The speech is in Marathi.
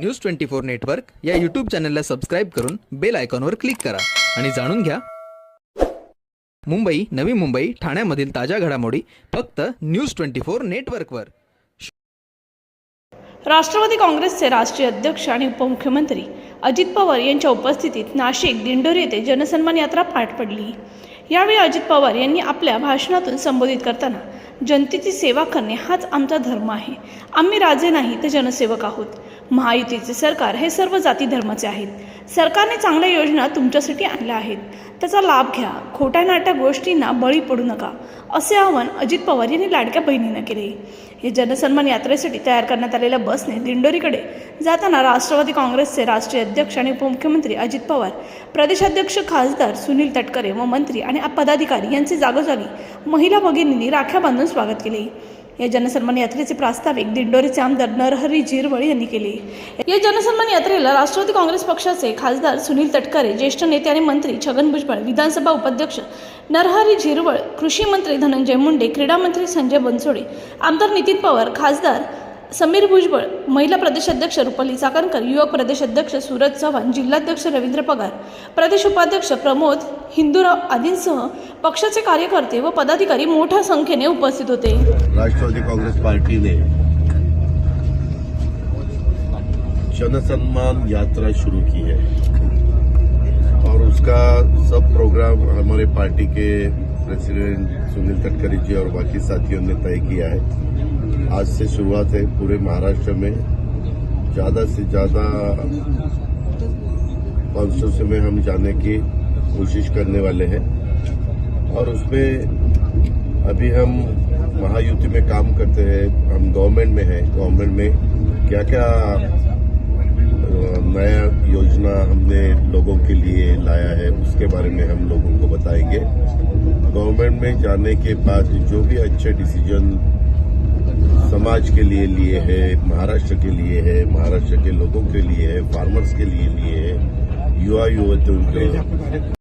न्यूज ट्वेंटी फोर नेटवर्क या यूट्यूब चॅनलला सबस्क्राईब करून बेल आयकॉनवर क्लिक करा. आणि जाणून घ्या. मुंबई नवी मुंबई ठाण्यामधील ताज्या घडामोडी फक्त न्यूज ट्वेंटी फोर नेटवर्कवर राष्ट्रवादी काँग्रेसचे राष्ट्रीय अध्यक्ष आणि उपमुख्यमंत्री अजित पवार यांच्या उपस्थितीत नाशिक दिंडोरी येथे जनसन्मान यात्रा पार पडली. यावेळी अजित पवार यांनी आपल्या भाषणातून संबोधित करताना जनतेची सेवा करणे हाच आमचा धर्म आहे. आम्ही राजे नाही तर जनसेवक आहोत. महायुतीचे सरकार हे सर्व जाती धर्माचे आहेत. सरकारने चांगल्या योजना तुमच्यासाठी आणल्या आहेत. त्याचा लाभ घ्या. खोट्या नाट्या गोष्टींना बळी पडू नका. असे आवाहन अजित पवार यांनी लाडक्या बहिणींना केले. हे जनसन्मान यात्रेसाठी तयार करण्यात आलेल्या बसने दिंडोरीकडे जाताना राष्ट्रवादी काँग्रेसचे राष्ट्रीय अध्यक्ष आणि उपमुख्यमंत्री अजित पवार प्रदेशाध्यक्ष खासदार सुनील तटकरे व मंत्री आणि पदाधिकारी यांचे जागोजागी महिला भगिनींनी राख्या बांधून स्वागत केले. या जनसन्मान यात्रेचे प्रास्ताविक दिंडोरीचे आमदार नरहरी झिरवळ यांनी केले. या जनसन्मान यात्रेला राष्ट्रवादी काँग्रेस पक्षाचे खासदार सुनील तटकरे ज्येष्ठ नेते आणि मंत्री छगन भुजबळ विधानसभा उपाध्यक्ष नरहरी झिरवळ कृषी मंत्री धनंजय मुंडे क्रीडा मंत्री संजय बनसोडे आमदार नितीन पवार खासदार समीर भुजबळ महिला प्रदेशाध्यक्ष रुपाली चाकणकर युवक प्रदेशाध्यक्ष सूरज चव्हाण जिल्हाध्यक्ष रवींद्र पगार प्रदेश उपाध्यक्ष प्रमोद हिंदूराव आदींसह पक्षाचे कार्यकर्ते व पदाधिकारी मोठ्या संख्येने उपस्थित होते. राष्ट्रवादी काँग्रेस पार्टी ने यात्रा शुरू की है. और उसका सब प्रोग्राम हमारे पार्टी के प्रेसिडेंट सुनील तटकरी जी और बाकी साथियों ने तय किया है. आज से शुरुआत है पूरे महाराष्ट्र में। ज़्यादा से ज़्यादा कॉन्स्टिट्यूंसी में हम जाने की कोशिश करने वाले हैं। और उसमें अभी हम महायुति में काम करते हैं। हम गवर्नमेंट में हैं। गवर्नमेंट में क्या क्या नया योजना हमने लोगों के लिए लाया है, उसके बारे में हम लोगों को बताएँगे। गवर्नमेंट में जाने के बाद जो भी अच्छे डिसीज़न समाज के लिए लिए है महाराष्ट्र के लिए है महाराष्ट्र के लोगों के लिए है फार्मर्स के लिए लिए है युवा युवतियों के